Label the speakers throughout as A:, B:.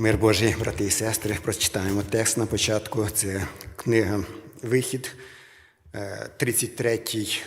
A: Мир Божий, брати і сестри, прочитаємо текст на початку. Це книга Вихід, е, 33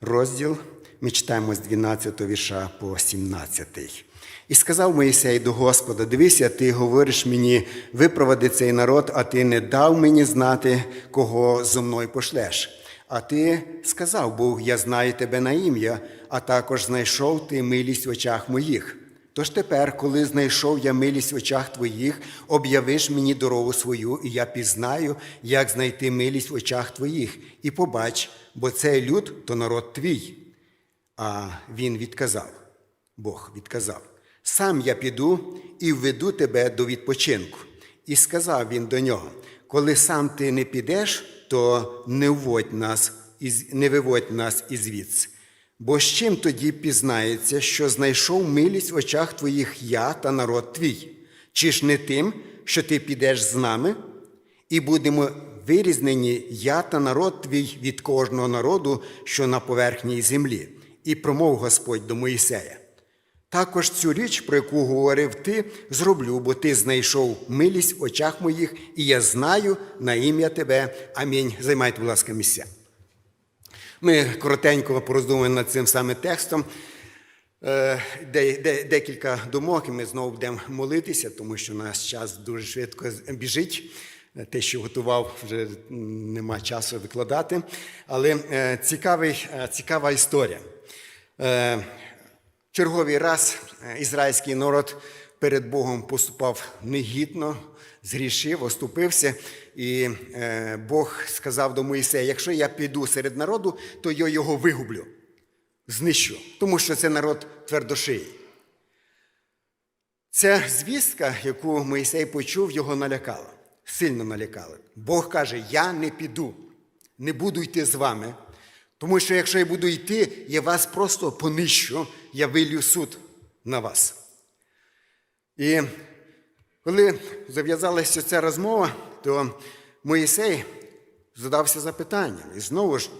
A: розділ. Ми читаємо з 12 вірша по 17. І сказав Моїсей до Господа: Дивися, ти говориш мені, випроводи цей народ, а ти не дав мені знати, кого зо мною пошлеш. А ти сказав Бог, я знаю тебе на ім'я, а також знайшов ти милість в очах моїх. Тож тепер, коли знайшов я милість в очах твоїх, об'явиш мені дорогу свою, і я пізнаю, як знайти милість в очах твоїх, і побач, бо цей люд то народ твій. А він відказав, Бог відказав: Сам я піду і введу тебе до відпочинку. І сказав він до нього: Коли сам ти не підеш, то не вводь нас не виводь нас ізвідси. Бо з чим тоді пізнається, що знайшов милість в очах твоїх я та народ твій? Чи ж не тим, що ти підеш з нами, і будемо вирізнені я та народ твій від кожного народу, що на поверхній землі, і промов Господь до Моїсея. Також цю річ, про яку говорив ти, зроблю, бо ти знайшов милість в очах моїх, і я знаю на ім'я тебе. Амінь. Займайте, будь ласка, місця. Ми коротенько пороздумуємо над цим саме текстом. Е, де, де, декілька думок, і ми знову будемо молитися, тому що наш час дуже швидко біжить. Те, що готував, вже нема часу викладати. Але е, цікавий, е, цікава історія. Черговий раз ізраїльський народ перед Богом поступав негідно, згрішив, оступився, і е, Бог сказав до Моїсея: якщо я піду серед народу, то я його вигублю, знищу, тому що це народ твердошиї. Ця звістка, яку Моїсей почув, його налякала, сильно налякала. Бог каже: Я не піду, не буду йти з вами. Тому що якщо я буду йти, я вас просто понищу, я вилью суд на вас. І коли зав'язалася ця розмова, то Моїсей задався запитанням і знову ж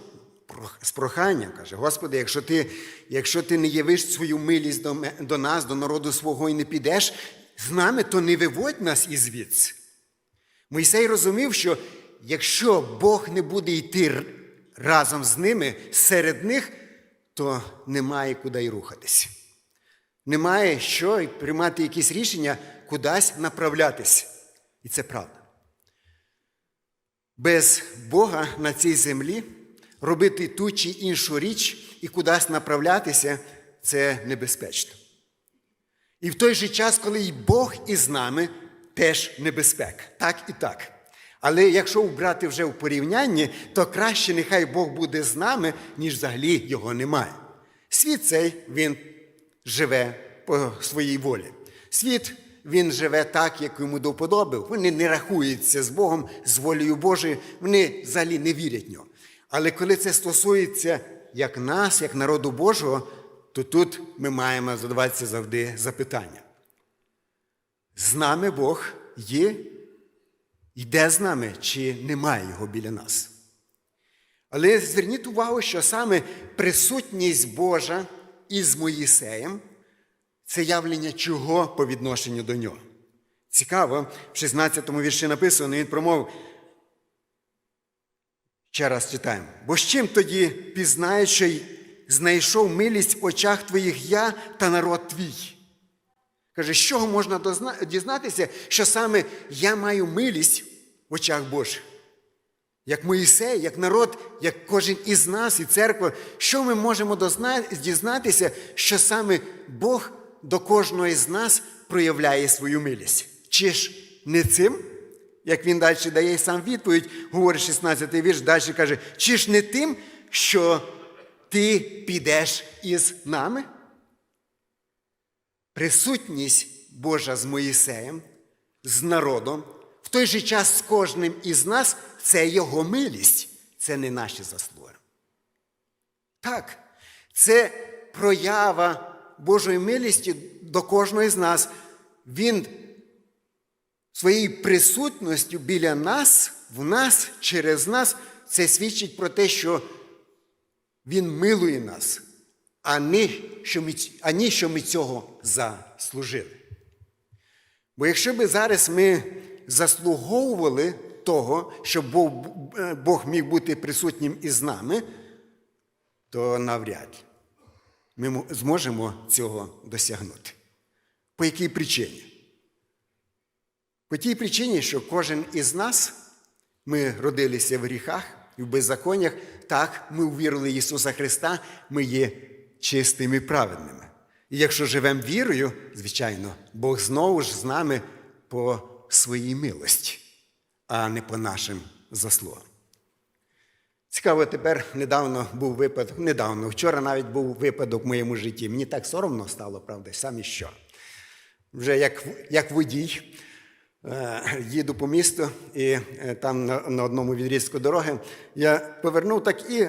A: з проханням каже: Господи, якщо ти, якщо ти не явиш свою милість до, до нас, до народу свого і не підеш з нами, то не виводь нас із звідси. Мойсей розумів, що якщо Бог не буде йти разом з ними, серед них, то немає куди й рухатись. Немає що приймати якісь рішення, кудись направлятись. І це правда. Без Бога на цій землі робити ту чи іншу річ і кудись направлятися це небезпечно. І в той же час, коли і Бог із нами, теж небезпека. Так і так. Але якщо брати вже в порівнянні, то краще нехай Бог буде з нами, ніж взагалі його немає. Світ цей він живе по своїй волі. Світ він живе так, як йому до вподоби. Вони не рахуються з Богом, з волею Божою, вони взагалі не вірять в нього. Але коли це стосується як нас, як народу Божого, то тут ми маємо задаватися завжди запитання. З нами Бог є, йде з нами, чи немає його біля нас. Але зверніть увагу, що саме присутність Божа із Моїсеєм це явлення чого по відношенню до нього. Цікаво, в 16 му вірші написано, він промовив. Ще раз читаємо. Бо з чим тоді пізнаєш, що знайшов милість в очах твоїх я та народ твій? Каже, з чого можна дізнатися, що саме я маю милість в очах Божих? Як Моїсей, як народ, як кожен із нас і церква, що ми можемо дізнатися, що саме Бог до кожного із нас проявляє свою милість? Чи ж не цим? Як він далі дає сам відповідь, говорить 16-й вірш, далі каже, чи ж не тим, що ти підеш із нами? Присутність Божа з Моїсеєм, з народом, в той же час з кожним із нас це його милість, це не наші заслуги. Так, це проява Божої милості до кожного з нас. Він своєю присутністю біля нас, в нас, через нас, це свідчить про те, що Він милує нас, а не що ми, ані що ми цього заслужили. Бо якщо б зараз ми заслуговували того, щоб Бог, е, Бог міг бути присутнім із нами, то навряд ми зможемо цього досягнути. По якій причині? По тій причині, що кожен із нас, ми родилися в гріхах і в беззаконнях, так, ми увірили Ісуса Христа, ми є чистими і праведними. І якщо живемо вірою, звичайно, Бог знову ж з нами по своїй милості, а не по нашим заслугам. Цікаво, тепер недавно був випадок, недавно, вчора навіть був випадок в моєму житті. Мені так соромно стало, правда, самі що. Вже як, як водій е, їду по місту, і е, там на, на одному відрізку дороги я повернув так і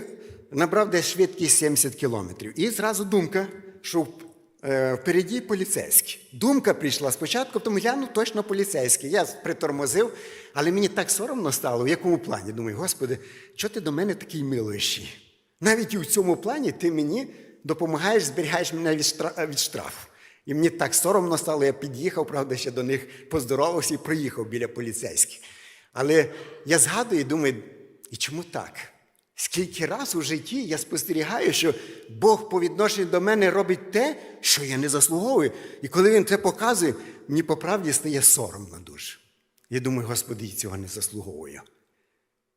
A: набрав десь швидкість 70 кілометрів. І зразу думка, що впереді поліцейський. Думка прийшла спочатку, тому глянув точно поліцейський. Я притормозив, але мені так соромно стало, в якому плані. Думаю, Господи, чого ти до мене такий милуючий? Навіть і в цьому плані ти мені допомагаєш, зберігаєш мене від, штра- від штрафу. І мені так соромно стало, я під'їхав, правда, ще до них поздоровався і проїхав біля поліцейських. Але я згадую і думаю, і чому так? Скільки раз у житті я спостерігаю, що Бог по відношенню до мене робить те, що я не заслуговую. І коли він це показує, мені по правді стає соромно дуже. Я думаю, Господи, я цього не заслуговую.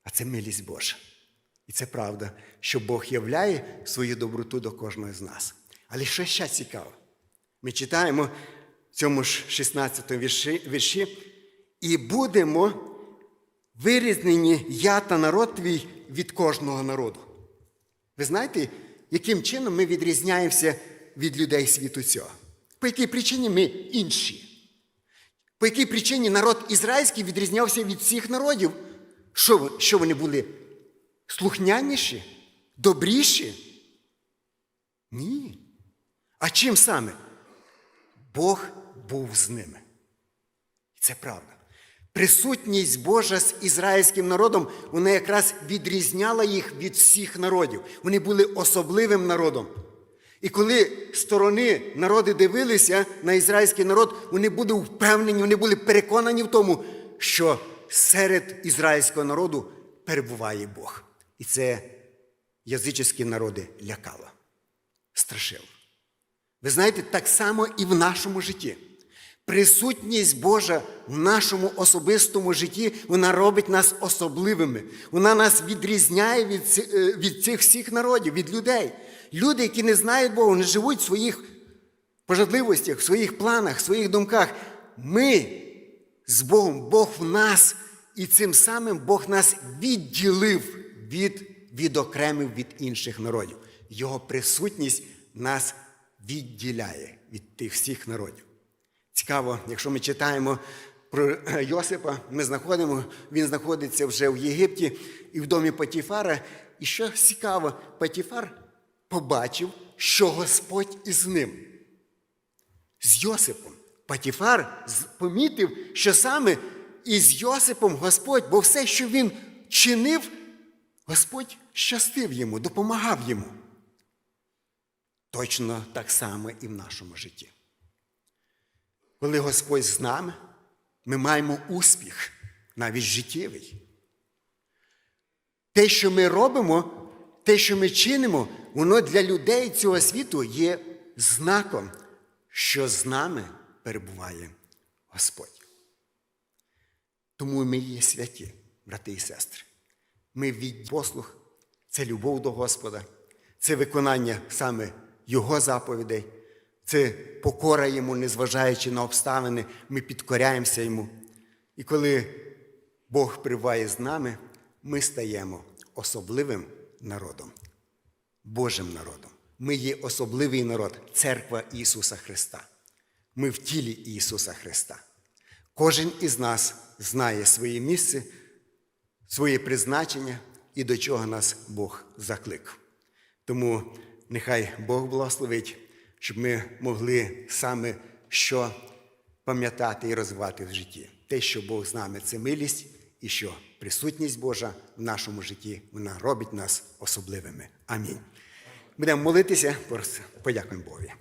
A: А це милість Божа. І це правда, що Бог являє свою доброту до кожного з нас. Але що ще цікаво? Ми читаємо в цьому ж 16 вірші, вірші і будемо вирізнені я та народ твій від кожного народу. Ви знаєте, яким чином ми відрізняємося від людей світу цього? По якій причині ми інші? По якій причині народ ізраїльський відрізнявся від всіх народів? Що, що вони були слухняніші, добріші? Ні. А чим саме? Бог був з ними. І це правда. Присутність Божа з ізраїльським народом, вона якраз відрізняла їх від всіх народів. Вони були особливим народом. І коли сторони народи дивилися на ізраїльський народ, вони були впевнені, вони були переконані в тому, що серед ізраїльського народу перебуває Бог. І це язичні народи лякало, страшило. Ви знаєте, так само і в нашому житті. Присутність Божа в нашому особистому житті, вона робить нас особливими. Вона нас відрізняє від, е, від цих всіх народів, від людей. Люди, які не знають Бога, вони живуть в своїх пожадливостях, в своїх планах, в своїх думках. Ми з Богом, Бог в нас, і цим самим Бог нас відділив від, відокремив від інших народів. Його присутність нас відділяє від тих всіх народів. Цікаво, якщо ми читаємо про Йосипа, ми знаходимо, він знаходиться вже в Єгипті і в домі Патіфара. І що цікаво, Патіфар побачив, що Господь із ним. З Йосипом. Патіфар помітив, що саме із Йосипом Господь, бо все, що він чинив, Господь щастив йому, допомагав йому. Точно так само і в нашому житті. Коли Господь з нами, ми маємо успіх, навіть життєвий. Те, що ми робимо, те, що ми чинимо, воно для людей цього світу є знаком, що з нами перебуває Господь. Тому ми є святі, брати і сестри. Ми від послуг, це любов до Господа, це виконання саме Його заповідей, це покора йому, незважаючи на обставини, ми підкоряємося йому. І коли Бог прибуває з нами, ми стаємо особливим народом, Божим народом. Ми є особливий народ, церква Ісуса Христа. Ми в тілі Ісуса Христа. Кожен із нас знає своє місце, своє призначення і до чого нас Бог закликав. Тому нехай Бог благословить, щоб ми могли саме що пам'ятати і розвивати в житті. Те, що Бог з нами це милість, і що присутність Божа в нашому житті вона робить нас особливими. Амінь. Будемо молитися, подякуємо Богові.